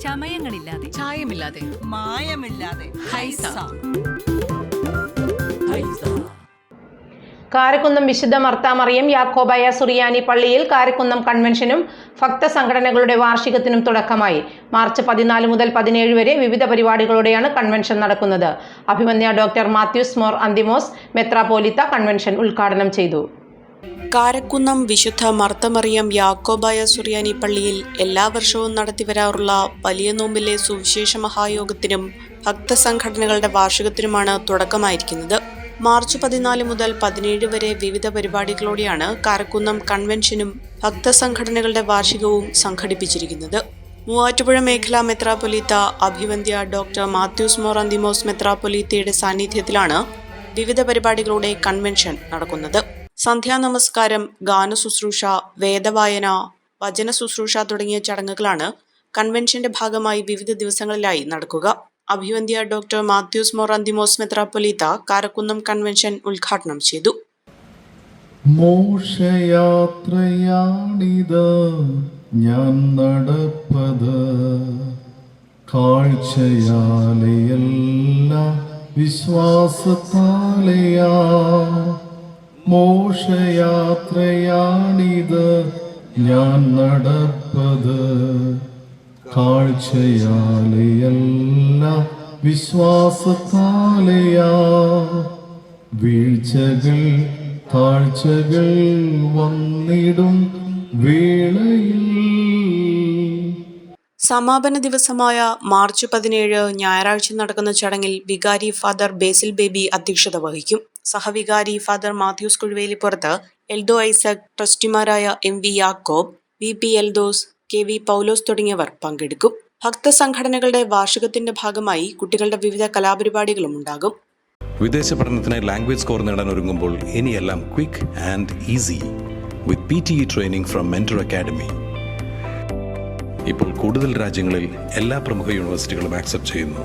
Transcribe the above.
ചമയങ്ങളില്ലാതെ. ചായമില്ലാതെ. മായമില്ലാതെ. ഹൈസ. കാരക്കുന്നം വിശുദ്ധ മർത്താമറിയം യാക്കോബായ സുറിയാനി പള്ളിയിൽ കാരക്കുന്നം കൺവെൻഷനും ഭക്തസംഘടനകളുടെ വാർഷികത്തിനും തുടക്കമായി. മാർച്ച് പതിനാല് മുതൽ പതിനേഴ് വരെ വിവിധ പരിപാടികളോടെയാണ് കൺവെൻഷൻ നടക്കുന്നത്. അഭിമന്യ ഡോക്ടർ മാത്യൂസ് മോർ അന്തിമോസ് മെത്രാപോലിത്ത കൺവെൻഷൻ ഉദ്ഘാടനം ചെയ്തു. കാരക്കുന്നം വിശുദ്ധ മർത്തമറിയം യാക്കോബായ സുറിയാനി പള്ളിയിൽ എല്ലാ വർഷവും നടത്തിവരാറുള്ള വലിയ നോമ്പിലെ സുവിശേഷ മഹായോഗത്തിനും ഭക്തസംഘടനകളുടെ വാർഷികത്തിനുമാണ് തുടക്കമായിരിക്കുന്നത്. മാർച്ച് പതിനാല് മുതൽ പതിനേഴ് വരെ വിവിധ പരിപാടികളോടെയാണ് കാരക്കുന്നം കൺവെൻഷനും ഭക്തസംഘടനകളുടെ വാർഷികവും സംഘടിപ്പിച്ചിരിക്കുന്നത്. മൂവാറ്റുപുഴ മേഖലാ മെത്രാപൊലീത്ത അഭിവന്ധ്യ ഡോക്ടർ മാത്യൂസ് മോറാന്തിമോസ് മെത്രാപൊലീത്തയുടെ സാന്നിധ്യത്തിലാണ് വിവിധ പരിപാടികളുടെ കൺവെൻഷൻ നടക്കുന്നത്. സന്ധ്യാനമസ്കാരം ഗാനശുശ്രൂഷ വേദവായന വചന ശുശ്രൂഷ തുടങ്ങിയ ചടങ്ങുകളാണ് കൺവെൻഷന്റെ ഭാഗമായി വിവിധ ദിവസങ്ങളിലായി നടക്കുക. അഭിവന്ധ്യ ഡോക്ടർ മാത്യൂസ് മൊറാന്തിമോസ് മെത്രാപ്പൊലീത്ത കാരക്കുന്നം കൺവെൻഷൻ ഉദ്ഘാടനം ചെയ്തു. മോഷയാത്രയാണിത് ഞാൻ നടപ്പത്. കാഴ്ചയാലെയല്ല മോഷയാത്രയാണിത് ഞാൻ നടപ്പത് കാഴ്ചയാലെയല്ല വിശ്വാസത്താലെയാ. വീഴ്ചകൾ താഴ്ചകൾ വന്നിടും വേളയിൽ. സമാപന ദിവസമായ മാർച്ച് പതിനേഴ് ഞായറാഴ്ച നടക്കുന്ന ചടങ്ങിൽ വികാരി ഫാദർ ബേസിൽ ബേബി അധ്യക്ഷത വഹിക്കും. സഹവികാരി father Mathews കുഴുവേലിപ്പുറത്ത് Eldho Isaac ട്രസ്റ്റിമാരായ M V Yakob V P Eldhose K V Paulose തുടങ്ങിയവർ പങ്കെടുക്കും. ഭക്തസംഘടനകളുടെ വാർഷികത്തിന്റെ ഭാഗമായി കുട്ടികളുടെ വിവിധ കലാപരിപാടികളും ഉണ്ടാകും. വിദേശ പഠനത്തിനായി ലാംഗ്വേജ് സ്കോർ നേടാൻ ഒരുങ്ങുമ്പോൾ ഇനിയെല്ലാം quick and easy with P T E training from Mentor Academy ഇപ്പോൾ കൂടുതൽ രാജ്യങ്ങളിൽ എല്ലാ പ്രമുഖ യൂണിവേഴ്സിറ്റികളും ആക്സെപ്റ്റ് ചെയ്യുന്നു.